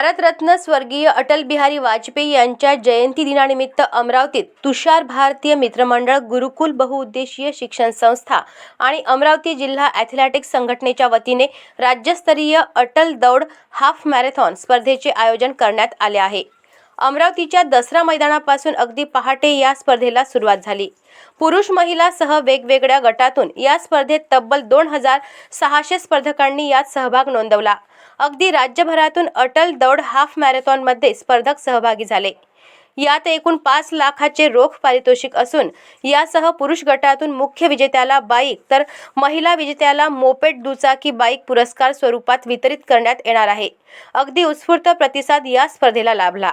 भारतरत्न स्वर्गीय अटल बिहारी वाजपेयी यांच्या जयंती दिनानिमित्त अमरावतीत तुषार भारतीय मित्रमंडळ गुरुकुल बहुउद्देशीय शिक्षण संस्था आणि अमरावती जिल्हा ॲथलेटिक्स संघटनेच्या वतीने राज्यस्तरीय अटल दौड हाफ मॅरेथॉन स्पर्धेचे आयोजन करण्यात आले आहे. अमरावतीच्या दसरा मैदानापासून अगदी पहाटे या स्पर्धेला सुरुवात झाली. पुरुष महिला सह वेगवेगळ्या गटातून या स्पर्धेत तब्बल दोन हजार सहाशे स्पर्धकांनी यात सहभाग नोंदवला. अगदी राज्यभरातून अटल दौड हाफ मॅरेथॉनमध्ये स्पर्धक सहभागी झाले. यात एकूण पाच लाखाचे रोख पारितोषिक असून यासह पुरुष गटातून मुख्य विजेत्याला बाईक तर महिला विजेत्याला मोपेट दुचाकी बाईक पुरस्कार स्वरूपात वितरित करण्यात येणार आहे. अगदी उत्स्फूर्त प्रतिसाद या स्पर्धेला लाभला.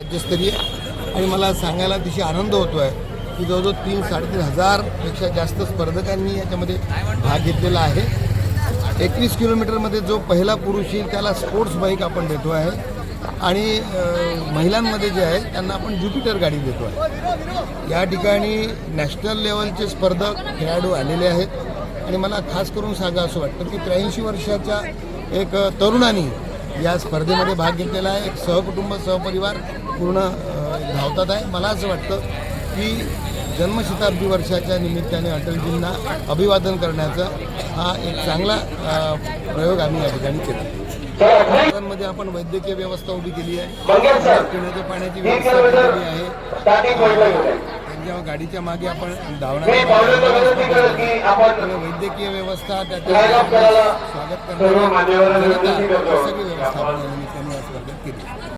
राज्यस्तरीय आणि मला सांगायला अतिशय आनंद होतो आहे की जवळजवळ तीन साडेतीन हजारपेक्षा जास्त स्पर्धकांनी याच्यामध्ये भाग घेतलेला आहे. एकवीस किलोमीटरमध्ये जो पहिला पुरुष येईल त्याला स्पोर्ट्स बाईक आपण देतो आहे. आणि महिलांमध्ये जे आहे त्यांना आपण ज्युपिटर गाडी देतो आहे. या ठिकाणी नॅशनल लेवलचे स्पर्धक खेळाडू आलेले आहेत. आणि मला खास करून सांगा असं वाटतं की त्र्याऐंशी वर्षाच्या एक तरुणांनी या स्पर्धेमध्ये भाग घेतलेला आहे. एक सहकुटुंब सहपरिवार पूर्ण धावतात आहे. मला असं वाटतं की जन्मशताब्दी वर्षाच्या निमित्ताने अटलजींना अभिवादन करण्याचा हा एक चांगला प्रयोग आम्ही या ठिकाणी केला. मध्ये आपण वैद्यकीय व्यवस्था उभी केली आहे. पिण्याच्या पाण्याची व्यवस्था केलेली आहे. त्यांच्या गाडीच्या मागे आपण धावणार वैद्यकीय व्यवस्था त्याच्या स्वागत करणारी सगळी व्यवस्था आपण या निमित्ताने या स्पर्धेत केली.